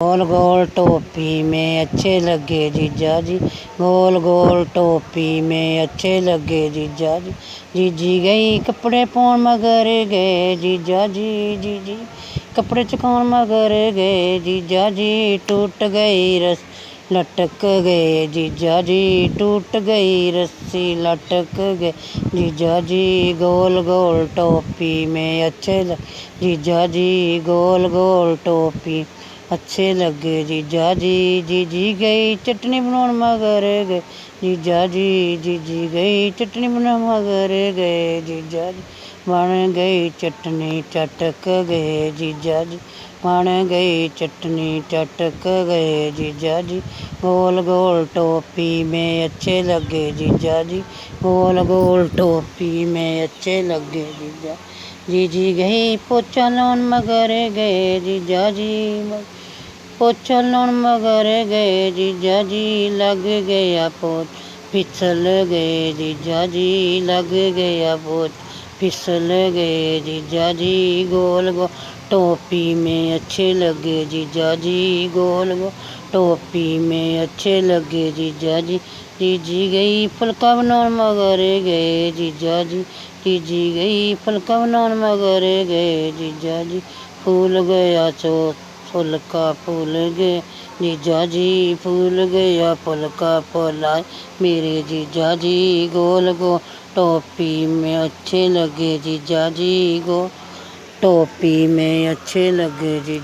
گول گول ٹوپی میں اچھے لگے جیجا جی۔ گول گول ٹوپی میں اچھے لگے جیجا جی۔ جی جی گئی کپڑے پون مگر گئے جیجا جی۔ جی جی کپڑے چکون مگر گئے جیجا جی۔ ٹوٹ گئی رس لٹک گئے جیجا جی۔ ٹوٹ گئی رسی لٹک گئے جیجا جی۔ گول گول ٹوپی میں اچھے لگے جیجا جی۔ گول گول ٹوپی ਅੱਛੇ ਲੱਗੇ ਜੀਜਾ ਜੀ, ਜੀਜੀ ਗਈ ਚਟਨੀ ਬਣਾਉਣ ਮਗਰ ਗਏ। ਜੀਜਾ ਜੀ, ਜੀਜੀ ਗਈ ਚਟਨੀ ਬਣਾਉਣ ਮਗਰ ਗਏ। ਜੀਜਾ ਜੀ ਬਣ ਗਈ ਚਟਨੀ ਚਟਕ ਗਏ। ਜੀਜਾ ਜੀ ਬਣ ਗਈ ਚਟਨੀ ਚਟਕ ਗਏ। ਜੀਜਾ ਜੀ ਗੋਲ ਗੋਲ ਟੋਪੀ ਮੇ ਅੱਛੇ ਲੱਗੇ। ਜੀਜਾ ਜੀ ਗੋਲ ਗੋਲ ਟੋਪੀ ਮੇ ਅੱਛੇ ਲੱਗੇ। ਜੀਜਾ جی جی گئی پوچھا لون مگر گئے جی جا جی پوچھا لون مگر گئے جی جا جی لگ گیا پوچھ پچھل گئے جی جا جی لگ گیا پوچھ پھسل گئے جیجا جی گول گول ٹوپی میں اچھے لگے جیجا جی گول گول ٹوپی میں اچھے لگے جیجا جی جی گئی پھلکا بنان مگر گئے جیجا جی جی گئی پھلکا بنان مگر گئے جیجا جی پھول گیا چوت پھول کا پھول گیا جیجا جی پھول گیا پھول کا پھولا میرے جیجا جی گول گو ٹوپی میں اچھے لگے جیجا جی گو ٹوپی میں اچھے لگے جی